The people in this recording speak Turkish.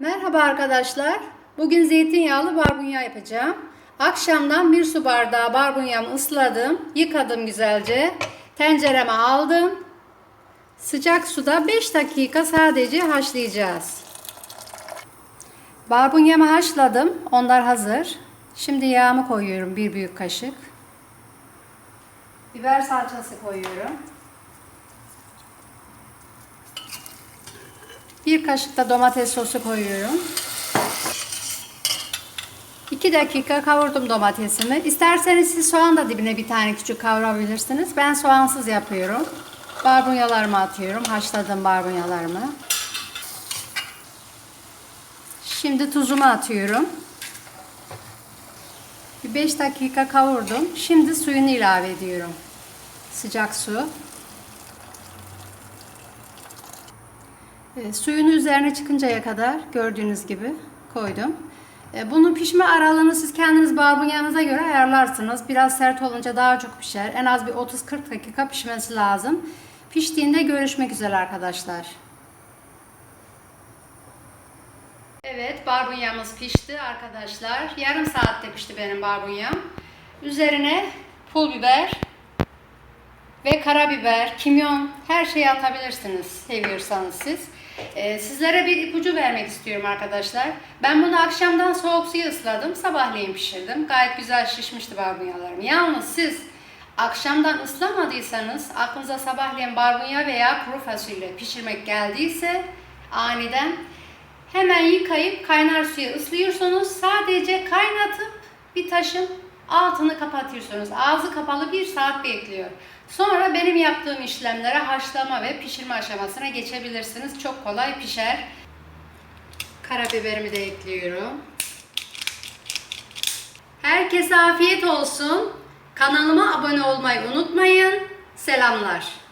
Merhaba arkadaşlar. Bugün zeytinyağlı barbunya yapacağım. Akşamdan bir su bardağı barbunyamı ısladım. Yıkadım güzelce. Tencereme aldım. Sıcak suda 5 dakika sadece haşlayacağız. Barbunyamı haşladım. Onlar hazır. Şimdi yağımı koyuyorum. Bir büyük kaşık. Biber salçası koyuyorum. Bir kaşık da domates sosu koyuyorum. 2 dakika kavurdum domatesimi. İsterseniz siz soğan da dibine bir tane küçük kavurabilirsiniz. Ben soğansız yapıyorum. Barbunyalarımı atıyorum. Haşladım barbunyalarımı. Şimdi tuzumu atıyorum. Bir 5 dakika kavurdum. Şimdi suyunu ilave ediyorum. Sıcak su. E, suyunu üzerine çıkıncaya kadar gördüğünüz gibi koydum. E, bunun pişme aralığını siz kendiniz barbunyanıza göre ayarlarsınız. Biraz sert olunca daha çok pişer. En az bir 30-40 dakika pişmesi lazım. Piştiğinde görüşmek üzere arkadaşlar. Evet barbunyamız pişti arkadaşlar. Yarım saatte pişti benim barbunyam. Üzerine pul biber ve karabiber, kimyon her şeyi atabilirsiniz seviyorsanız siz. Ee, sizlere bir ipucu vermek istiyorum arkadaşlar. Ben bunu akşamdan soğuk suya ısladım. Sabahleyin pişirdim. Gayet güzel şişmişti barbunyalarım. Yalnız siz akşamdan ıslamadıysanız aklınıza sabahleyin barbunya veya kuru fasulye pişirmek geldiyse aniden hemen yıkayıp kaynar suya ıslıyorsunuz. Sadece kaynatıp bir taşın altını kapatıyorsunuz. Ağzı kapalı bir saat bekliyor. Sonra benim yaptığım işlemlere haşlama ve pişirme aşamasına geçebilirsiniz. Çok kolay pişer. Karabiberimi de ekliyorum. Herkese afiyet olsun. Kanalıma abone olmayı unutmayın. Selamlar.